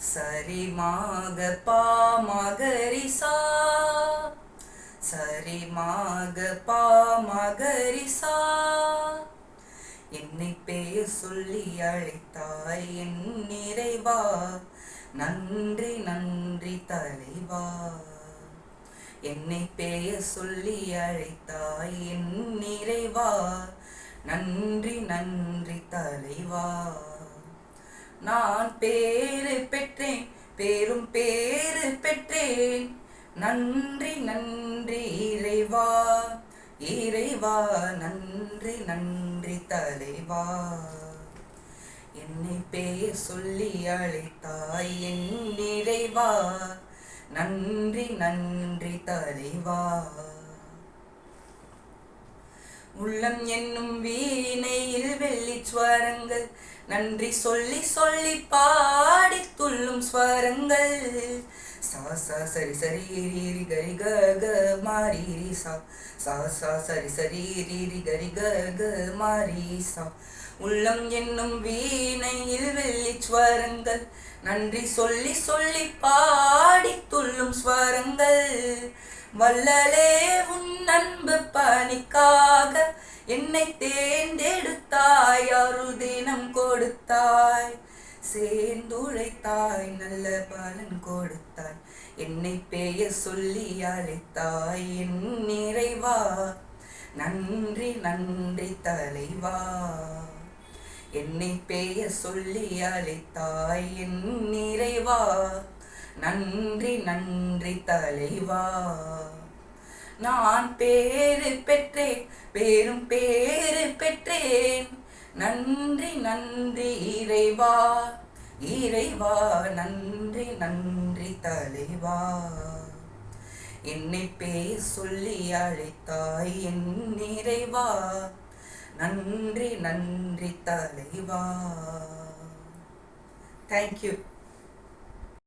சரி மாக சரிமாக பாமகரிசா சரி மாக என்னை பெயர் சொல்லி அழைத்தாய் என் நிறைவா. நன்றி நன்றி தலைவா. என்னை பெயர் சொல்லி அழைத்தாய் என் நிறைவா. நன்றி நன்றி தலைவா. நான் பேரு நன்றி நன்றி இறைவா. இறைவா நன்றி நன்றி தலைவா. என்னை பெயர் சொல்லி அழைத்தாய் என் நிறைவா நன்றி நன்றி தலைவா. உள்ளம் என்னும் வீணையில் வெள்ளி ஸ்வரங்கள் நன்றி சொல்லி சொல்லி சா சரி சரி சரி ரி கரி க க மாரி ரி சா. சா சா சரி சரி ரீரி கரி க க மாரி சா. உள்ளம் என்னும் வீணையில் வெள்ளி ஸ்வரங்கள் நன்றி சொல்லி சொல்லி பாடி துள்ளும் ஸ்வரங்கள் வல்லலே உன் அன்பு பணிக்காக என்னை தேர்ந்தெடுத்தாய். அருள் தினம் கொடுத்தாய். சேர்ந்துழைத்தாய் நல்ல பலன் கொடுத்தாய். என்னை பெயர் சொல்லி அழைத்தாய் என் நிறைவா. நன்றி நன்றி தலைவா. என்னை பெயர் சொல்லி அழைத்தாய் என் நிறைவா. நன்றி நன்றி தலைவா. நான் பேரு பெற்றேன் பேரும் பேரு பெற்றேன். நன்றி நன்றி இறைவா. இறைவா நன்றி நன்றி தலைவா. என்னை பேர் சொல்லி அழைத்தாய் என் நிறைவா. நன்றி நன்றி தலைவா. தேங்க்யூ